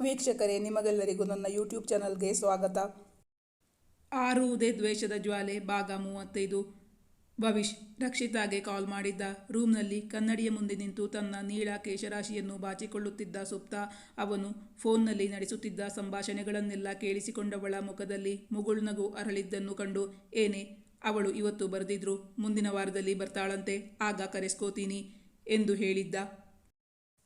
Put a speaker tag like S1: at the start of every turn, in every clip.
S1: ವೀಕ್ಷಕರೇ, ನಿಮಗೆಲ್ಲರಿಗೂ ನನ್ನ ಯೂಟ್ಯೂಬ್ ಚಾನಲ್ಗೆ ಸ್ವಾಗತ. ಆರುವುದೇ ದ್ವೇಷದ ಜ್ವಾಲೆ, ಭಾಗ ಮೂವತ್ತೈದು. ಭವಿಷ್ ರಕ್ಷಿತಾಗೆ ಕಾಲ್ ಮಾಡಿದ್ದ. ರೂಮ್ನಲ್ಲಿ ಕನ್ನಡಿಯ ಮುಂದೆ ನಿಂತು ತನ್ನ ನೀಳ ಕೇಶರಾಶಿಯನ್ನು ಬಾಚಿಕೊಳ್ಳುತ್ತಿದ್ದ ಸುಪ್ತ, ಅವನು ಫೋನ್ನಲ್ಲಿ ನಡೆಸುತ್ತಿದ್ದ ಸಂಭಾಷಣೆಗಳನ್ನೆಲ್ಲ ಕೇಳಿಸಿಕೊಂಡವಳ ಮುಖದಲ್ಲಿ ಮುಗುಳ್ನಗು ಅರಳಿದ್ದನ್ನು ಕಂಡು, ಏನೇ, ಅವಳು ಇವತ್ತು ಬರೆದಿದ್ರು, ಮುಂದಿನ ವಾರದಲ್ಲಿ ಬರ್ತಾಳಂತೆ, ಆಗ ಕರೆಸ್ಕೋತೀನಿ ಎಂದು ಹೇಳಿದ್ದ.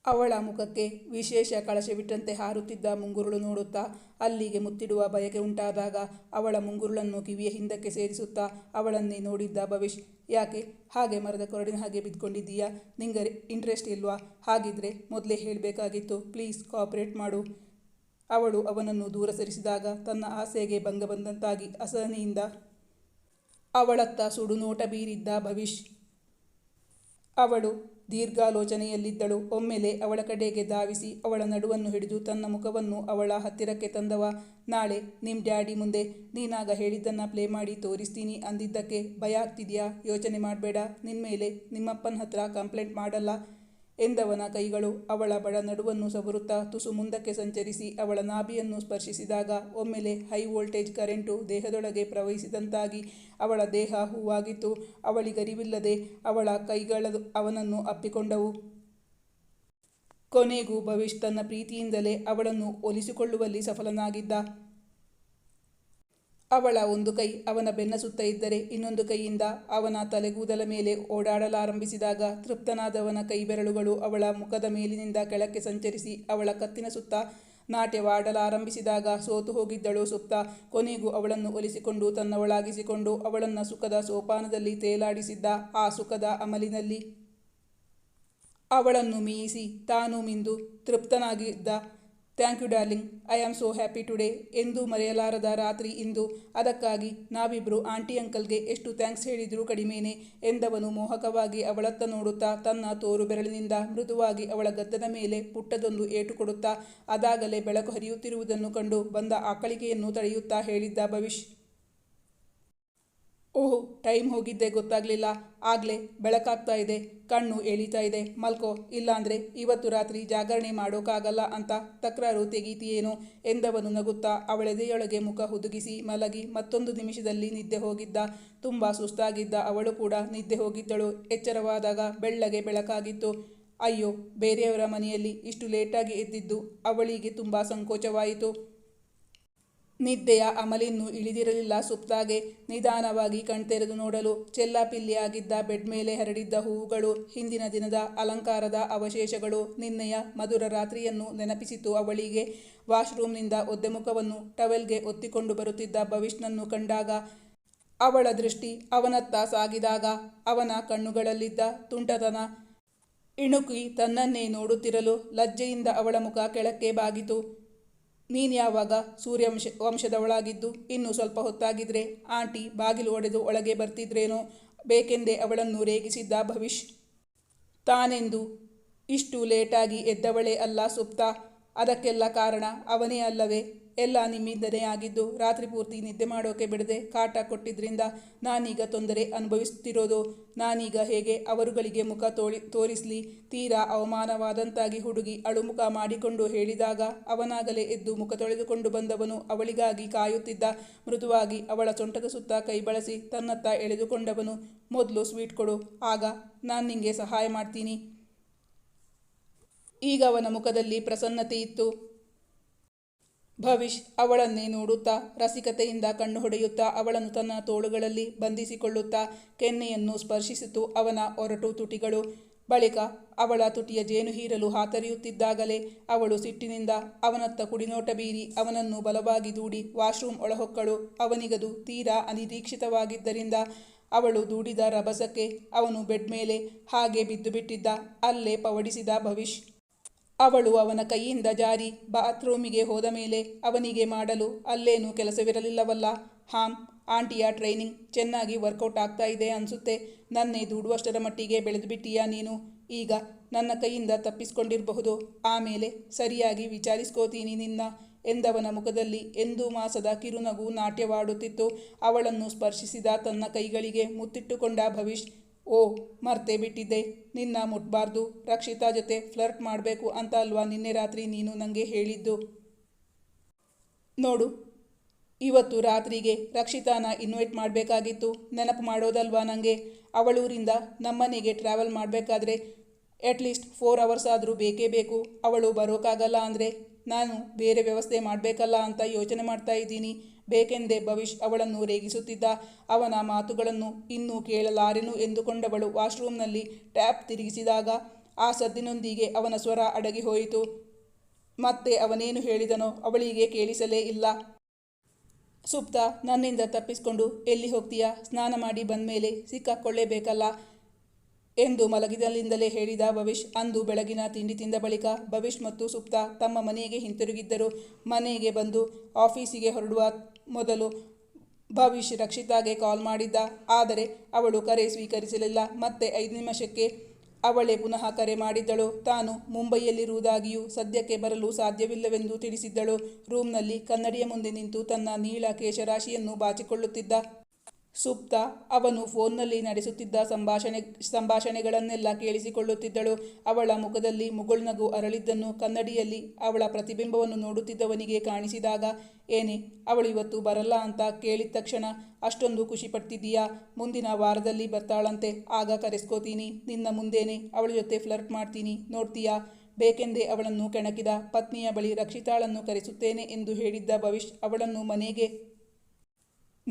S1: ಅವಳ ಮುಖಕ್ಕೆ ವಿಶೇಷ ಕಳಶವಿಟ್ಟಂತೆ ಹಾರುತ್ತಿದ್ದ ಮುಂಗುರುಳು ನೋಡುತ್ತಾ, ಅಲ್ಲಿಗೆ ಮುತ್ತಿಡುವ ಬಯಕೆ ಉಂಟಾದಾಗ ಅವಳ ಮುಂಗುರುಳನ್ನು ಕಿವಿಯ ಹಿಂದಕ್ಕೆ ಸೇರಿಸುತ್ತಾ ಅವಳನ್ನೇ ನೋಡಿದ್ದ ಭವಿಷ್, ಯಾಕೆ? ಹಾಗೆ ಮರದ ಕೊರಡಿನ ಹಾಗೆ ಬಿದ್ಕೊಂಡಿದ್ದೀಯಾ? ನಿಂಗೆ ಇಂಟ್ರೆಸ್ಟ್ ಇಲ್ವಾ? ಹಾಗಿದ್ರೆ ಮೊದಲೇ ಹೇಳಬೇಕಾಗಿತ್ತು ಪ್ಲೀಸ್ ಕೋಆಪರೇಟ್ ಮಾಡು. ಅವಳು ಅವನನ್ನು ದೂರ ಸರಿಸಿದಾಗ ತನ್ನ ಆಸೆಗೆ ಭಂಗ ಬಂದಂತಾಗಿ ಅಸಹನೆಯಿಂದ ಅವಳತ್ತ ಸುಡುನೋಟ ಬೀರಿದ್ದ ಭವಿಷ್, ಅವಳು ದೀರ್ಘಾಲೋಚನೆಯಲ್ಲಿದ್ದಳು. ಒಮ್ಮೆಲೆ ಅವಳ ಕಡೆಗೆ ಧಾವಿಸಿ ಅವಳ ನಡುವನ್ನು ಹಿಡಿದು ತನ್ನ ಮುಖವನ್ನು ಅವಳ ಹತ್ತಿರಕ್ಕೆ ತಂದವ. ನಾಳೆ ನಿಮ್ಮ ಡ್ಯಾಡಿ ಮುಂದೆ ನೀನಾಗ ಹೇಳಿದ್ದನ್ನು ಪ್ಲೇ ಮಾಡಿ ತೋರಿಸ್ತೀನಿ ಅಂದಿದ್ದಕ್ಕೆ ಭಯ ಆಗ್ತಿದೆಯಾ? ಯೋಚನೆ ಮಾಡಬೇಡ. ನಿನ್ನ ಮೇಲೆ ನಿಮ್ಮಪ್ಪನ ಹತ್ರ ಕಂಪ್ಲೇಂಟ್ ಮಾಡಲ್ಲ. ಎಂದವನ ಕೈಗಳು ಅವಳ ಬಡ ನಡುವನ್ನು ಸವರುತ್ತಾ ತುಸು ಮುಂದಕ್ಕೆ ಸಂಚರಿಸಿ ಅವಳ ನಾಭಿಯನ್ನು ಸ್ಪರ್ಶಿಸಿದಾಗ ಒಮ್ಮೆಲೆ ಹೈ ವೋಲ್ಟೇಜ್ ಕರೆಂಟು ದೇಹದೊಳಗೆ ಪ್ರವಹಿಸಿದಂತಾಗಿ ಅವಳ ದೇಹ ಹೂವಾಗಿತ್ತು. ಅವಳಿಗರಿವಿಲ್ಲದೆ ಅವಳ ಕೈಗಳ ಅವನನ್ನು ಅಪ್ಪಿಕೊಂಡವು. ಕೊನೆಗೂ ಭವಿಷ್ ತನ್ನ ಪ್ರೀತಿಯಿಂದಲೇ ಅವಳನ್ನು ಒಲಿಸಿಕೊಳ್ಳುವಲ್ಲಿ ಸಫಲನಾಗಿದ್ದ. ಅವಳ ಒಂದು ಕೈ ಅವನ ಬೆನ್ನ ಸುತ್ತ ಇದ್ದರೆ ಇನ್ನೊಂದು ಕೈಯಿಂದ ಅವನ ತಲೆಗೂದಲ ಮೇಲೆ ಓಡಾಡಲಾರಂಭಿಸಿದಾಗ ತೃಪ್ತನಾದವನ ಕೈ ಬೆರಳುಗಳು ಅವಳ ಮುಖದ ಮೇಲಿನಿಂದ ಕೆಳಕ್ಕೆ ಸಂಚರಿಸಿ ಅವಳ ಕತ್ತಿನ ಸುತ್ತ ನಾಟ್ಯವಾಡಲಾರಂಭಿಸಿದಾಗ ಸೋತು ಹೋಗಿದ್ದಳು ಸುಪ್ತ. ಕೊನೆಗೂ ಅವಳನ್ನು ಒಲಿಸಿಕೊಂಡು ತನ್ನವಳಾಗಿಸಿಕೊಂಡು ಅವಳನ್ನು ಸುಖದ ಸೋಪಾನದಲ್ಲಿ ತೇಲಾಡಿಸಿದ್ದ ಆ ಸುಖದ ಅಮಲಿನಲ್ಲಿ ಅವಳನ್ನು ಮೀಯಿಸಿ ತಾನು ಮಿಂದು ತೃಪ್ತನಾಗಿದ್ದ thank you darling I am so happy today ಎಂದು ಮರೆಯಲಾರದ ರಾತ್ರಿ ಇಂದು. ಅದಕ್ಕಾಗಿ ನಾವಿಬ್ಬರು ಆಂಟಿ ಅಂಕಲ್ಗೆ ಎಷ್ಟು ಥ್ಯಾಂಕ್ಸ್ ಹೇಳಿದರೂ ಕಡಿಮೆನೆ ಎಂದವನು ಮೋಹಕವಾಗಿ ಅವಳತ್ತ ನೋಡುತ್ತಾ ತನ್ನ ತೋರು ಬೆರಳಿನಿಂದ ಮೃದುವಾಗಿ ಅವಳ ಗದ್ದದ ಮೇಲೆ ಪುಟ್ಟದೊಂದು ಏಟು ಕೊಡುತ್ತಾ ಅದಾಗಲೇ ಬೆಳಕು ಹರಿಯುತ್ತಿರುವುದನ್ನು ಕಂಡು ಬಂದ ಆಕಳಿಕೆಯನ್ನು ತಡೆಯುತ್ತಾ ಹೇಳಿದ್ದ ಭವಿಷ್ ಓಹ್, ಟೈಮ್ ಹೋಗಿದ್ದೆ ಗೊತ್ತಾಗ್ಲಿಲ್ಲ. ಆಗಲೇ ಬೆಳಕಾಗ್ತಾ ಇದೆ. ಕಣ್ಣು ಎಳಿತಾ ಇದೆ. ಮಲ್ಕೋ, ಇಲ್ಲಾಂದರೆ ಇವತ್ತು ರಾತ್ರಿ ಜಾಗರಣೆ ಮಾಡೋಕ್ಕಾಗಲ್ಲ ಅಂತ ತಕ್ರಾರು ತೆಗೀತಿಯೇನು ಎಂದವನು ನಗುತ್ತಾ ಅವಳೆದೆಯೊಳಗೆ ಮುಖ ಹುದುಗಿಸಿ ಮಲಗಿ ಮತ್ತೊಂದು ನಿಮಿಷದಲ್ಲಿ ನಿದ್ದೆ ಹೋಗಿದ್ದ. ತುಂಬ ಸುಸ್ತಾಗಿದ್ದ ಅವಳು ಕೂಡ ನಿದ್ದೆ ಹೋಗಿದ್ದಳು. ಎಚ್ಚರವಾದಾಗ ಬೆಳ್ಳಗೆ ಬೆಳಕಾಗಿತ್ತು. ಅಯ್ಯೋ, ಬೇರೆಯವರ ಮನೆಯಲ್ಲಿ ಇಷ್ಟು ಲೇಟಾಗಿ ಎದ್ದಿದ್ದು ಅವಳಿಗೆ ತುಂಬ ಸಂಕೋಚವಾಯಿತು. ನಿದ್ದೆಯ ಅಮಲಿನ್ನು ಇಳಿದಿರಲಿಲ್ಲ. ಸುಪ್ತಾಗೆ ನಿಧಾನವಾಗಿ ಕಣ್ತೆರೆದು ನೋಡಲು ಚೆಲ್ಲಾಪಿಲ್ಲಿಯಾಗಿದ್ದ ಬೆಡ್ ಮೇಲೆ ಹರಡಿದ್ದ ಹೂವುಗಳು, ಹಿಂದಿನ ದಿನದ ಅಲಂಕಾರದ ಅವಶೇಷಗಳು, ನಿನ್ನೆಯ ಮಧುರ ರಾತ್ರಿಯನ್ನು ನೆನಪಿಸಿತು. ಅವಳಿಗೆ ವಾಶ್ರೂಮ್ನಿಂದ ಒದ್ದೆ ಮುಖವನ್ನು ಟವೆಲ್ಗೆ ಒತ್ತಿಕೊಂಡು ಬರುತ್ತಿದ್ದ ಭವಿಷ್ನನ್ನು ಕಂಡಾಗ ಅವಳ ದೃಷ್ಟಿ ಅವನತ್ತ ಸಾಗಿದಾಗ ಅವನ ಕಣ್ಣುಗಳಲ್ಲಿದ್ದ ತುಂಟತನ ಇಣುಕಿ ತನ್ನನ್ನೇ ನೋಡುತ್ತಿರಲು ಲಜ್ಜೆಯಿಂದ ಅವಳ ಮುಖ ಕೆಳಕ್ಕೆ ಬಾಗಿತು. ನೀನು ಯಾವಾಗ ಸೂರ್ಯವಂಶ, ವಂಶದವಳಾಗಿದ್ದು, ಇನ್ನೂ ಸ್ವಲ್ಪ ಹೊತ್ತಾಗಿದ್ರೆ ಆಂಟಿ ಬಾಗಿಲು ಒಡೆದು ಒಳಗೆ ಬರ್ತಿದ್ರೇನೋ? ಬೇಕೆಂದೇ ಅವಳನ್ನು ರೇಗಿಸಿದ್ದ ಭವಿಷ್. ತಾನೆಂದು ಇಷ್ಟು ಲೇಟಾಗಿ ಎದ್ದವಳೇ ಅಲ್ಲ ಸುಪ್ತ. ಅದಕ್ಕೆಲ್ಲ ಕಾರಣ ಅವನೇ ಅಲ್ಲವೇ? ಎಲ್ಲ ನಿಮ್ಮಿಂದನೇ ಆಗಿದ್ದು ರಾತ್ರಿ ಪೂರ್ತಿ ನಿದ್ದೆ ಮಾಡೋಕೆ ಬಿಡದೆ ಕಾಟ ಕೊಟ್ಟಿದ್ದರಿಂದ ನಾನೀಗ ತೊಂದರೆ ಅನುಭವಿಸುತ್ತಿರೋದು ನಾನೀಗ ಹೇಗೆ ಅವರುಗಳಿಗೆ ಮುಖ ತೋಳಿ, ತೋರಿಸಲಿ? ತೀರಾ ಅವಮಾನವಾದಂತಾಗಿ ಹುಡುಗಿ ಅಳುಮುಖ ಮಾಡಿಕೊಂಡು ಹೇಳಿದಾಗ ಅವನಾಗಲೇ ಎದ್ದು ಮುಖ ತೊಳೆದುಕೊಂಡು ಬಂದವನು ಅವಳಿಗಾಗಿ ಕಾಯುತ್ತಿದ್ದ. ಮೃದುವಾಗಿ ಅವಳ ಸೊಂಟದ ಸುತ್ತ ಕೈ ಬಳಸಿ ತನ್ನತ್ತ ಎಳೆದುಕೊಂಡವನು, ಮೊದಲು ಸ್ವೀಟ್ ಕೊಡು, ಆಗ ನಾನು ನಿಂಗೆ ಸಹಾಯ ಮಾಡ್ತೀನಿ. ಈಗ ಅವನ ಮುಖದಲ್ಲಿ ಪ್ರಸನ್ನತೆ ಇತ್ತು. ಭವಿಷ್ ಅವಳನ್ನೇ ನೋಡುತ್ತಾ, ರಸಿಕತೆಯಿಂದ ಕಣ್ಣು ಹೊಡೆಯುತ್ತಾ ಅವಳನ್ನು ತನ್ನ ತೋಳುಗಳಲ್ಲಿ ಬಂಧಿಸಿಕೊಳ್ಳುತ್ತಾ, ಕೆನ್ನೆಯನ್ನು ಸ್ಪರ್ಶಿಸಿತು ಅವನ ಒರಟು ತುಟಿಗಳು. ಬಳಿಕ ಅವಳ ತುಟಿಯ ಜೇನು ಹೀರಲು ಹಾತರಿಯುತ್ತಿದ್ದಾಗಲೇ ಅವಳು ಸಿಟ್ಟಿನಿಂದ ಅವನತ್ತ ಕುಡಿನೋಟ ಬೀರಿ ಅವನನ್ನು ಬಲವಾಗಿ ದೂಡಿ ವಾಶ್ರೂಮ್ ಒಳಹೊಕ್ಕಳು. ಅವನಿಗದು ತೀರಾ ಅನಿರೀಕ್ಷಿತವಾಗಿದ್ದರಿಂದ ಅವಳು ದೂಡಿದ ರಭಸಕ್ಕೆ ಅವನು ಬೆಡ್ ಮೇಲೆ ಹಾಗೆ ಬಿದ್ದುಬಿಟ್ಟಿದ್ದ. ಅಲ್ಲೇ ಪವಡಿಸಿದ ಭವಿಷ್ ಅವಳು ಅವನ ಕೈಯಿಂದ ಜಾರಿ ಬಾತ್ರೂಮಿಗೆ ಹೋದ ಮೇಲೆ ಅವನಿಗೆ ಮಾಡಲು ಅಲ್ಲೇನೂ ಕೆಲಸವಿರಲಿಲ್ಲವಲ್ಲ. ಹಾಂ, ಆಂಟಿಯ ಟ್ರೈನಿಂಗ್ ಚೆನ್ನಾಗಿ ವರ್ಕೌಟ್ ಆಗ್ತಾ ಇದೆ ಅನಿಸುತ್ತೆ. ನನ್ನೇ ದೂಡುವಷ್ಟರ ಮಟ್ಟಿಗೆ ಬೆಳೆದುಬಿಟ್ಟೀಯಾ ನೀನು? ಈಗ ನನ್ನ ಕೈಯಿಂದ ತಪ್ಪಿಸ್ಕೊಂಡಿರಬಹುದು. ಆಮೇಲೆ ಸರಿಯಾಗಿ ವಿಚಾರಿಸ್ಕೋತೀನಿ ನಿನ್ನ ಎಂದವನ ಮುಖದಲ್ಲಿ ಎಂದೂ ಮಾಸದ ಕಿರುನಗು ನಾಟ್ಯವಾಡುತ್ತಿತ್ತು. ಅವಳನ್ನು ಸ್ಪರ್ಶಿಸಿದ ತನ್ನ ಕೈಗಳಿಗೆ ಮುತ್ತಿಟ್ಟುಕೊಂಡ ಭವಿಷ್ ಓ, ಮರ್ತೇ ಬಿಟ್ಟಿದ್ದೆ. ನಿನ್ನ ಮುಟ್ಬಾರ್ದು. ರಕ್ಷಿತಾ ಜೊತೆ ಫ್ಲರ್ಟ್ ಮಾಡಬೇಕು ಅಂತ ಅಲ್ವಾ ನಿನ್ನೆ ರಾತ್ರಿ ನೀನು ನನಗೆ ಹೇಳಿದ್ದು? ನೋಡು, ಇವತ್ತು ರಾತ್ರಿಗೆ ರಕ್ಷಿತಾನ ಇನ್ವೈಟ್ ಮಾಡಬೇಕಾಗಿತ್ತು. ನೆನಪು ಮಾಡೋದಲ್ವಾ ನನಗೆ ಅವಳೂರಿಂದ ನಮ್ಮನೆಗೆ ಟ್ರಾವೆಲ್ ಮಾಡಬೇಕಾದ್ರೆ ಅಟ್ಲೀಸ್ಟ್ ಫೋರ್ ಅವರ್ಸ್ ಆದರೂ ಬೇಕೇ ಬೇಕು. ಅವಳು ಬರೋಕ್ಕಾಗಲ್ಲ ಅಂದರೆ ನಾನು ಬೇರೆ ವ್ಯವಸ್ಥೆ ಮಾಡಬೇಕಲ್ಲ ಅಂತ ಯೋಚನೆ ಮಾಡ್ತಾ ಇದ್ದೀನಿ. ಬೇಕೆಂದೇ ಭವಿಷ್ ಅವಳನ್ನು ರೇಗಿಸುತ್ತಿದ್ದ ಅವನ ಮಾತುಗಳನ್ನು ಇನ್ನೂ ಕೇಳಲಾರೆನು ಎಂದುಕೊಂಡವಳು ವಾಶ್ರೂಮ್ನಲ್ಲಿ ಟ್ಯಾಪ್ ತಿರುಗಿಸಿದಾಗ ಆ ಸದ್ದಿನೊಂದಿಗೆ ಅವನ ಸ್ವರ ಅಡಗಿ ಹೋಯಿತು. ಮತ್ತೆ ಅವನೇನು ಹೇಳಿದನೋ ಅವಳಿಗೆ ಕೇಳಿಸಲೇ ಇಲ್ಲ. ಸುಪ್ತ, ನನ್ನಿಂದ ತಪ್ಪಿಸಿಕೊಂಡು ಎಲ್ಲಿ ಹೋಗ್ತೀಯಾ? ಸ್ನಾನ ಮಾಡಿ ಬಂದಮೇಲೆ ಸಿಕ್ಕಾಕೊಳ್ಳೇಬೇಕಲ್ಲ? ಎಂದು ಮಲಗಿದಲ್ಲಿಂದಲೇ ಹೇಳಿದ ಭವಿಷ್ ಅಂದು ಬೆಳಗಿನ ತಿಂಡಿ ತಿಂದ ಬಳಿಕ ಭವಿಷ್ ಮತ್ತು ಸುಪ್ತ ತಮ್ಮ ಮನೆಗೆ ಹಿಂತಿರುಗಿದ್ದರು. ಮನೆಗೆ ಬಂದು ಆಫೀಸಿಗೆ ಹೊರಡುವ ಮೊದಲು ಭವಿಷ್ಯ ರಕ್ಷಿತಾಗೆ ಕಾಲ್ ಮಾಡಿದ್ದ. ಆದರೆ ಅವಳು ಕರೆ ಸ್ವೀಕರಿಸಲಿಲ್ಲ. ಮತ್ತೆ ಐದು ನಿಮಿಷಕ್ಕೆ ಅವಳೇ ಪುನಃ ಕರೆ ಮಾಡಿದ್ದಳು. ತಾನು ಮುಂಬೈಯಲ್ಲಿರುವುದಾಗಿಯೂ ಸದ್ಯಕ್ಕೆ ಬರಲು ಸಾಧ್ಯವಿಲ್ಲವೆಂದು ತಿಳಿಸಿದ್ದಳು. ರೂಮ್ನಲ್ಲಿ ಕನ್ನಡಿಯ ಮುಂದೆ ನಿಂತು ತನ್ನ ನೀಳ ಕೇಶರಾಶಿಯನ್ನು ಬಾಚಿಕೊಳ್ಳುತ್ತಿದ್ದ. ಸುಪ್ತ ಅವನು ಫೋನ್ನಲ್ಲಿ ನಡೆಸುತ್ತಿದ್ದ ಸಂಭಾಷಣೆ, ಸಂಭಾಷಣೆಗಳನ್ನೆಲ್ಲ ಕೇಳಿಸಿಕೊಳ್ಳುತ್ತಿದ್ದಳು. ಅವಳ ಮುಖದಲ್ಲಿ ಮುಗುಳ್ನಗು ಅರಳಿದ್ದನ್ನು ಕನ್ನಡಿಯಲ್ಲಿ ಅವಳ ಪ್ರತಿಬಿಂಬವನ್ನು ನೋಡುತ್ತಿದ್ದವನಿಗೆ ಕಾಣಿಸಿದಾಗ, ಏನೇ, ಅವಳು ಇವತ್ತು ಬರಲ್ಲ ಅಂತ ಕೇಳಿದ ತಕ್ಷಣ, ಅಷ್ಟೊಂದು ಖುಷಿಪಡ್ತಿದ್ದೀಯಾ ಮುಂದಿನ ವಾರದಲ್ಲಿ ಬರ್ತಾಳಂತೆ. ಆಗ ಕರೆಸ್ಕೋತೀನಿ. ನಿನ್ನ ಮುಂದೇನೆ ಅವಳ ಜೊತೆ ಫ್ಲರ್ಟ್ ಮಾಡ್ತೀನಿ. ನೋಡ್ತೀಯಾ? ಬೇಕೆಂದೇ ಅವಳನ್ನು ಕೆಣಕಿದ ಪತ್ನಿಯ ಬಳಿ ರಕ್ಷಿತಾಳನ್ನು ಕರೆಸುತ್ತೇನೆ ಎಂದು ಹೇಳಿದ್ದ ಭವಿಷ್ ಅವಳನ್ನು ಮನೆಗೆ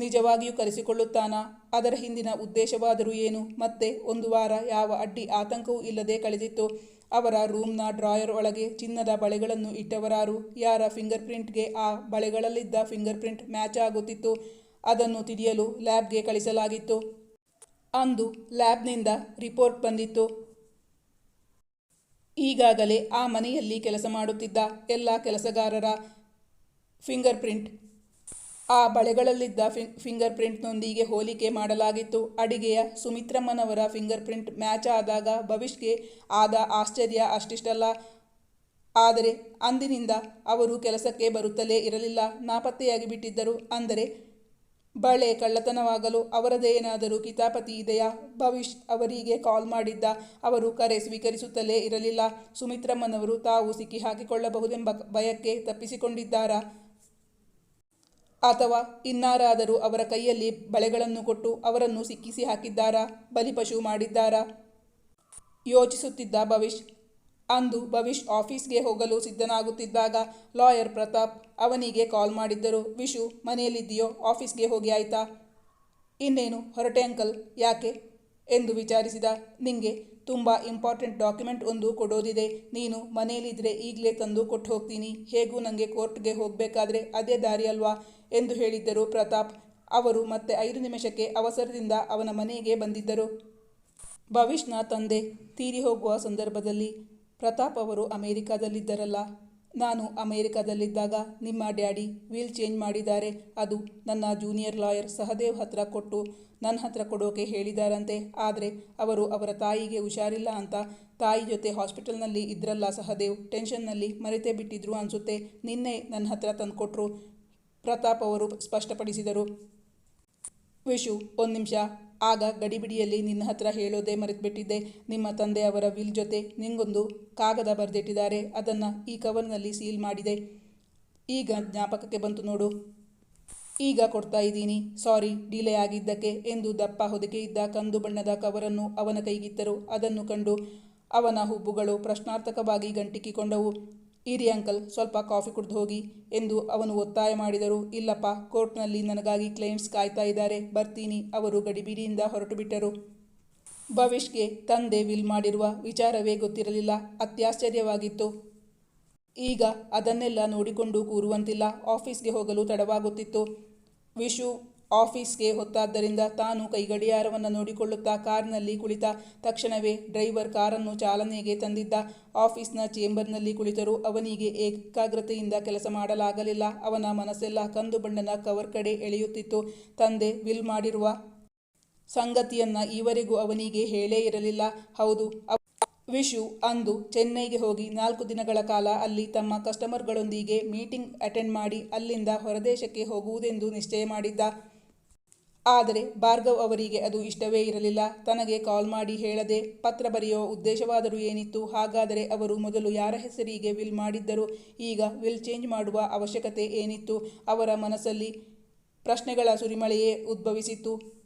S1: ನಿಜವಾಗಿಯೂ ಕರೆಸಿಕೊಳ್ಳುತ್ತಾನಾ ಅದರ ಹಿಂದಿನ ಉದ್ದೇಶವಾದರೂ ಏನು? ಮತ್ತೆ ಒಂದು ವಾರ ಯಾವ ಅಡ್ಡಿ ಆತಂಕವೂ ಇಲ್ಲದೆ ಕಳೆದಿತ್ತು. ಅವರ ರೂಮ್ನ ಡ್ರಾಯರ್ ಒಳಗೆ ಚಿನ್ನದ ಬಳೆಗಳನ್ನು ಇಟ್ಟವರಾರು. ಯಾರ ಫಿಂಗರ್ ಪ್ರಿಂಟ್ಗೆ ಆ ಬಳೆಗಳಲ್ಲಿದ್ದ ಫಿಂಗರ್ ಪ್ರಿಂಟ್ ಮ್ಯಾಚ್ ಆಗುತ್ತಿತ್ತು. ಅದನ್ನು ತಿಳಿಯಲು ಲ್ಯಾಬ್ಗೆ ಕಳಿಸಲಾಗಿತ್ತು. ಅಂದು ಲ್ಯಾಬ್ನಿಂದ ರಿಪೋರ್ಟ್ ಬಂದಿತ್ತು. ಈಗಾಗಲೇ ಆ ಮನೆಯಲ್ಲಿ ಕೆಲಸ ಮಾಡುತ್ತಿದ್ದ ಎಲ್ಲ ಕೆಲಸಗಾರರ ಫಿಂಗರ್ ಪ್ರಿಂಟ್ ಆ ಬಳೆಗಳಲ್ಲಿದ್ದ ಫಿಂಗರ್ ಪ್ರಿಂಟ್ನೊಂದಿಗೆ ಹೋಲಿಕೆ ಮಾಡಲಾಗಿತ್ತು. ಅಡಿಗೆಯ ಸುಮಿತ್ರಮ್ಮನವರ ಫಿಂಗರ್ ಪ್ರಿಂಟ್ ಮ್ಯಾಚ್ ಆದಾಗ ಭವಿಷ್ಗೆ ಆದ ಆಶ್ಚರ್ಯ ಅಷ್ಟಿಷ್ಟಲ್ಲ. ಆದರೆ ಅಂದಿನಿಂದ ಅವರು ಕೆಲಸಕ್ಕೆ ಬರುತ್ತಲೇ ಇರಲಿಲ್ಲ. ನಾಪತ್ತೆಯಾಗಿ ಬಿಟ್ಟಿದ್ದರು. ಅಂದರೆ ಬಳೆ ಕಳ್ಳತನವಾಗಲು ಅವರದೇ ಏನಾದರೂ ಕಿತಾಪತಿ ಇದೆಯಾ? ಭವಿಷ್ ಅವರಿಗೆ ಕಾಲ್ ಮಾಡಿದ್ದ ಅವರು ಕರೆ ಸ್ವೀಕರಿಸುತ್ತಲೇ ಇರಲಿಲ್ಲ. ಸುಮಿತ್ರಮ್ಮನವರು ತಾವು ಸಿಕ್ಕಿ ಹಾಕಿಕೊಳ್ಳಬಹುದೆಂಬ ಭಯಕ್ಕೆ ತಪ್ಪಿಸಿಕೊಂಡಿದ್ದಾರಾ? ಅಥವಾ ಇನ್ನಾರಾದರೂ ಅವರ ಕೈಯಲ್ಲಿ ಬಳೆಗಳನ್ನು ಕೊಟ್ಟು ಅವರನ್ನು ಸಿಕ್ಕಿಸಿ ಹಾಕಿದ್ದಾರಾ? ಬಲಿಪಶು ಮಾಡಿದ್ದಾರಾ? ಯೋಚಿಸುತ್ತಿದ್ದ ಭವಿಷ್, ಅಂದು ಭವಿಷ್ ಆಫೀಸ್ಗೆ ಹೋಗಲು ಸಿದ್ಧನಾಗುತ್ತಿದ್ದಾಗ ಲಾಯರ್ ಪ್ರತಾಪ್ ಅವನಿಗೆ ಕಾಲ್ ಮಾಡಿದ್ದರು. ವಿಶು, ಮನೆಯಲ್ಲಿದ್ದೀಯೋ? ಆಫೀಸ್ಗೆ ಹೋಗಿ ಆಯ್ತಾ? ಇನ್ನೇನು? ಹೊರಟೆ ಅಂಕಲ್, ಯಾಕೆ? ಎಂದು ವಿಚಾರಿಸಿದ. ನಿಂಗೆ ತುಂಬ ಇಂಪಾರ್ಟೆಂಟ್ ಡಾಕ್ಯುಮೆಂಟ್ ಒಂದು ಕೊಡೋದಿದೆ. ನೀನು ಮನೆಯಲ್ಲಿದ್ದರೆ ಈಗಲೇ ತಂದು ಕೊಟ್ಟು ಹೋಗ್ತೀನಿ ಹೇಗೂ ನನಗೆ ಕೋರ್ಟ್ಗೆ ಹೋಗಬೇಕಾದ್ರೆ ಅದೇ ದಾರಿ ಅಲ್ವಾ? ಎಂದು ಹೇಳಿದ್ದರು ಪ್ರತಾಪ್. ಅವರು ಮತ್ತೆ ಐದು ನಿಮಿಷಕ್ಕೆ ಅವಸರದಿಂದ ಅವನ ಮನೆಗೆ ಬಂದಿದ್ದರು. ಭವಿಷ್ನ ತಂದೆ ತೀರಿ ಹೋಗುವ ಸಂದರ್ಭದಲ್ಲಿ ಪ್ರತಾಪ್ ಅವರು ಅಮೇರಿಕಾದಲ್ಲಿದ್ದರಲ್ಲ. ನಾನು ಅಮೇರಿಕಾದಲ್ಲಿದ್ದಾಗ ನಿಮ್ಮ ಡ್ಯಾಡಿ ವೀಲ್ ಚೇಂಜ್ ಮಾಡಿದ್ದಾರೆ. ಅದು ನನ್ನ ಜೂನಿಯರ್ ಲಾಯರ್ ಸಹದೇವ್ ಹತ್ರ ಕೊಟ್ಟು ನನ್ನ ಹತ್ರ ಕೊಡೋಕೆ ಹೇಳಿದಾರಂತೆ. ಆದರೆ ಅವರು ಅವರ ತಾಯಿಗೆ ಹುಷಾರಿಲ್ಲ ಅಂತ ತಾಯಿ ಜೊತೆ ಹಾಸ್ಪಿಟಲ್ನಲ್ಲಿ ಇದ್ರಲ್ಲ ಸಹದೇವ್, ಟೆನ್ಷನ್ನಲ್ಲಿ ಮರೆತೇ ಬಿಟ್ಟಿದ್ರು ಅನಿಸುತ್ತೆ. ನಿನ್ನೆ ನನ್ನ ಹತ್ರ ತಂದುಕೊಟ್ರು. ಪ್ರತಾಪ್ ಅವರು ಸ್ಪಷ್ಟಪಡಿಸಿದರು. ವಿಶು, ಒಂದು ನಿಮಿಷ. ಆಗ ಗಡಿಬಿಡಿಯಲ್ಲಿ ನಿನ್ನ ಹತ್ರ ಹೇಳೋದೇ ಮರೆತುಬಿಟ್ಟಿದ್ದೆ. ನಿಮ್ಮ ತಂದೆ ಅವರ ವಿಲ್ ಜೊತೆ ನಿಂಗೊಂದು ಕಾಗದ ಬರೆದಿಟ್ಟಿದ್ದಾರೆ. ಅದನ್ನು ಈ ಕವರ್ನಲ್ಲಿ ಸೀಲ್ ಮಾಡಿದೆ. ಈಗ ಜ್ಞಾಪಕಕ್ಕೆ ಬಂತು ನೋಡು. ಈಗ ಕೊಡ್ತಾ ಇದ್ದೀನಿ. ಸಾರಿ, ಡಿಲೇ ಆಗಿದ್ದಕ್ಕೆ ಎಂದು ದಪ್ಪ ಹೊದಿಕೆ ಇದ್ದ ಕಂದು ಬಣ್ಣದ ಕವರನ್ನು ಅವನ ಕೈಗಿತ್ತರು. ಅದನ್ನು ಕಂಡು ಅವನ ಹುಬ್ಬುಗಳು ಪ್ರಶ್ನಾರ್ಥಕವಾಗಿ ಗಂಟಿಕ್ಕಿಕೊಂಡವು ಇರಿ ಅಂಕಲ್, ಸ್ವಲ್ಪ ಕಾಫಿ ಕುಡಿದು ಹೋಗಿ ಎಂದು ಅವನು ಒತ್ತಾಯ ಮಾಡಿದರು. ಇಲ್ಲಪ್ಪ, ಕೋರ್ಟ್ನಲ್ಲಿ ನನಗಾಗಿ ಕ್ಲೈಂಟ್ಸ್ ಕಾಯ್ತಾ ಇದ್ದಾರೆ. ಬರ್ತೀನಿ, ಅವರು ಗಡಿಬಿಡಿಯಿಂದ ಹೊರಟು ಬಿಟ್ಟರು ಭವಿಷ್ಗೆ ತಂದೆ ವಿಲ್ ಮಾಡಿರುವ ವಿಚಾರವೇ ಗೊತ್ತಿರಲಿಲ್ಲ. ಅತ್ಯಾಶ್ಚರ್ಯವಾಗಿತ್ತು. ಈಗ ಅದನ್ನೆಲ್ಲ ನೋಡಿಕೊಂಡು ಕೂರುವಂತಿಲ್ಲ. ಆಫೀಸ್ಗೆ ಹೋಗಲು ತಡವಾಗುತ್ತಿತ್ತು. ವಿಶು ಆಫೀಸ್ಗೆ ಹೊತ್ತಾದ್ದರಿಂದ ತಾನು ಕೈಗಡಿಯಾರವನ್ನು ನೋಡಿಕೊಳ್ಳುತ್ತಾ ಕಾರಿನಲ್ಲಿ ಕುಳಿತ ತಕ್ಷಣವೇ ಡ್ರೈವರ್ ಕಾರನ್ನು ಚಾಲನೆಗೆ ತಂದಿದ್ದ. ಆಫೀಸ್ನ ಚೇಂಬರ್ನಲ್ಲಿ ಕುಳಿತರೂ ಅವನಿಗೆ ಏಕಾಗ್ರತೆಯಿಂದ ಕೆಲಸ ಮಾಡಲಾಗಲಿಲ್ಲ. ಅವನ ಮನಸ್ಸೆಲ್ಲ ಕಂದು ಬಣ್ಣನ ಕವರ್ ಕಡೆ ಎಳೆಯುತ್ತಿತ್ತು. ತಂದೆ ವಿಲ್ ಮಾಡಿರುವ ಸಂಗತಿಯನ್ನ ಈವರೆಗೂ ಅವನಿಗೆ ಹೇಳೇ ಇರಲಿಲ್ಲ. ಹೌದು ವಿಶು ಅಂದು ಚೆನ್ನೈಗೆ ಹೋಗಿ ನಾಲ್ಕು ದಿನಗಳ ಕಾಲ ಅಲ್ಲಿ ತಮ್ಮ ಕಸ್ಟಮರ್ಗಳೊಂದಿಗೆ ಮೀಟಿಂಗ್ ಅಟೆಂಡ್ ಮಾಡಿ ಅಲ್ಲಿಂದ ಹೊರದೇಶಕ್ಕೆ ಹೋಗುವುದೆಂದು ನಿಶ್ಚಯ ಮಾಡಿದ್ದ. ಆದರೆ ಭಾರ್ಗವ್ ಅವರಿಗೆ ಅದು ಇಷ್ಟವೇ ಇರಲಿಲ್ಲ. ತನಗೆ ಕಾಲ್ ಮಾಡಿ ಹೇಳದೆ, ಪತ್ರ ಬರೆಯೋ ಉದ್ದೇಶವಾದರೂ ಏನಿತ್ತು? ಹಾಗಾದರೆ ಅವರು ಮೊದಲು ಯಾರ ಹೆಸರಿಗೆ ವಿಲ್ ಮಾಡಿದ್ದರು? ಈಗ ವಿಲ್ ಚೇಂಜ್ ಮಾಡುವ ಅವಶ್ಯಕತೆ ಏನಿತ್ತು? ಅವರ ಮನಸ್ಸಲ್ಲಿ ಪ್ರಶ್ನೆಗಳ ಸುರಿಮಳೆಯೇ ಉದ್ಭವಿಸಿತ್ತು.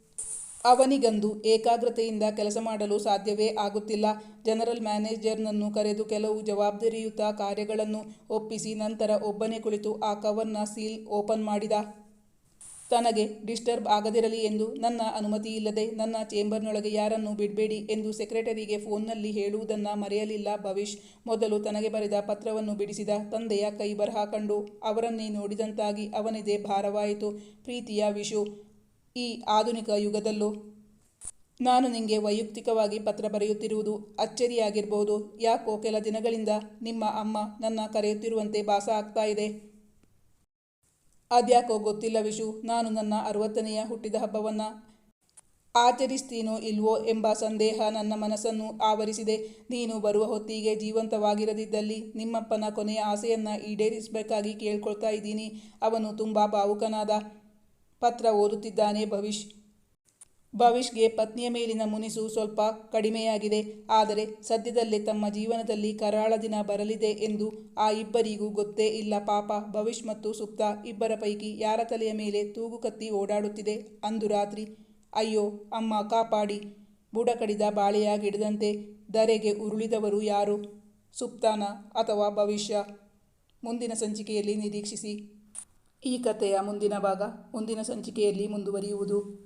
S1: ಅವನಿಗಂದು ಏಕಾಗ್ರತೆಯಿಂದ ಕೆಲಸ ಮಾಡಲು ಸಾಧ್ಯವೇ ಆಗುತ್ತಿಲ್ಲ. ಜನರಲ್ ಮ್ಯಾನೇಜರ್ನನ್ನು ಕರೆದು ಕೆಲವು ಜವಾಬ್ದಾರಿಯುತ ಕಾರ್ಯಗಳನ್ನು ಒಪ್ಪಿಸಿ ನಂತರ ಒಬ್ಬನೇ ಕುಳಿತು ಆ ಕವರ್ನ ಸೀಲ್ ಓಪನ್ ಮಾಡಿದ. ತನಗೆ ಡಿಸ್ಟರ್ಬ್ ಆಗದಿರಲಿ ಎಂದು ನನ್ನ ಅನುಮತಿ ಇಲ್ಲದೆ ನನ್ನ ಚೇಂಬರ್ನೊಳಗೆ ಯಾರನ್ನು ಬಿಡಬೇಡಿ ಎಂದು ಸೆಕ್ರೆಟರಿಗೆ ಫೋನ್ನಲ್ಲಿ ಹೇಳುವುದನ್ನು ಮರೆಯಲಿಲ್ಲ ಭವಿಷ್. ಮೊದಲು ತನಗೆ ಬರೆದ ಪತ್ರವನ್ನು ಬಿಡಿಸಿದ ತಂದೆಯ ಕೈ ಬರಹ ಕಂಡು ಅವರನ್ನೇ ನೋಡಿದಂತಾಗಿ ಅವನಿದೆ ಭಾರವಾಯಿತು. ಪ್ರೀತಿಯ ವಿಶು, ಈ ಆಧುನಿಕ ಯುಗದಲ್ಲೂ ನಾನು ನಿಮಗೆ ವೈಯಕ್ತಿಕವಾಗಿ ಪತ್ರ ಬರೆಯುತ್ತಿರುವುದು ಅಚ್ಚರಿಯಾಗಿರಬಹುದು ಯಾಕೋ ಕೆಲ ದಿನಗಳಿಂದ ನಿಮ್ಮ ಅಮ್ಮ ನನ್ನ ಕರೆಯುತ್ತಿರುವಂತೆ ಭಾಸ ಆಗ್ತಾ ಇದೆ. ಅದ್ಯಾಕೋ ಗೊತ್ತಿಲ್ಲ ವಿಶು, ನಾನು ನನ್ನ ಅರವತ್ತನೆಯ ಹುಟ್ಟಿದ ಹಬ್ಬವನ್ನು ಆಚರಿಸ್ತೀನೋ ಇಲ್ವೋ ಎಂಬ ಸಂದೇಹ ನನ್ನ ಮನಸ್ಸನ್ನು ಆವರಿಸಿದೆ. ನೀನು ಬರುವ ಹೊತ್ತಿಗೆ ಜೀವಂತವಾಗಿರದಿದ್ದಲ್ಲಿ ನಿಮ್ಮಪ್ಪನ ಕೊನೆಯ ಆಸೆಯನ್ನು ಈಡೇರಿಸಬೇಕಾಗಿ ಕೇಳ್ಕೊಳ್ತಾ ಇದ್ದೀನಿ. ಅವನು ತುಂಬ ಭಾವುಕನಾದ ಪತ್ರ ಓದುತ್ತಿದ್ದಾನೆ ಭವಿಷ್ ಭವಿಷ್ಗೆ ಪತ್ನಿಯ ಮೇಲಿನ ಮುನಿಸು ಸ್ವಲ್ಪ ಕಡಿಮೆಯಾಗಿದೆ. ಆದರೆ ಸದ್ಯದಲ್ಲೇ ತಮ್ಮ ಜೀವನದಲ್ಲಿ ಕರಾಳ ದಿನ ಬರಲಿದೆ ಎಂದು ಆ ಇಬ್ಬರಿಗೂ ಗೊತ್ತೇ ಇಲ್ಲ. ಪಾಪ ಭವಿಷ್ ಮತ್ತು ಸುಪ್ತ ಇಬ್ಬರ ಪೈಕಿ ಯಾರ ತಲೆಯ ಮೇಲೆ ತೂಗು ಕತ್ತಿ ಓಡಾಡುತ್ತಿದೆ ಅಂದು ರಾತ್ರಿ. ಅಯ್ಯೋ, ಅಮ್ಮ ಕಾಪಾಡಿ. ಬುಡ ಕಡಿದ ಬಾಳೆಯಾಗಿಡದಂತೆ ಧರೆಗೆ ಉರುಳಿದವರು ಯಾರು? ಸುಪ್ತಾನ ಅಥವಾ ಭವಿಷ್ಯ? ಮುಂದಿನ ಸಂಚಿಕೆಯಲ್ಲಿ ನಿರೀಕ್ಷಿಸಿ. ಈ ಕಥೆಯ ಮುಂದಿನ ಭಾಗ ಮುಂದಿನ ಸಂಚಿಕೆಯಲ್ಲಿ ಮುಂದುವರಿಯುವುದು.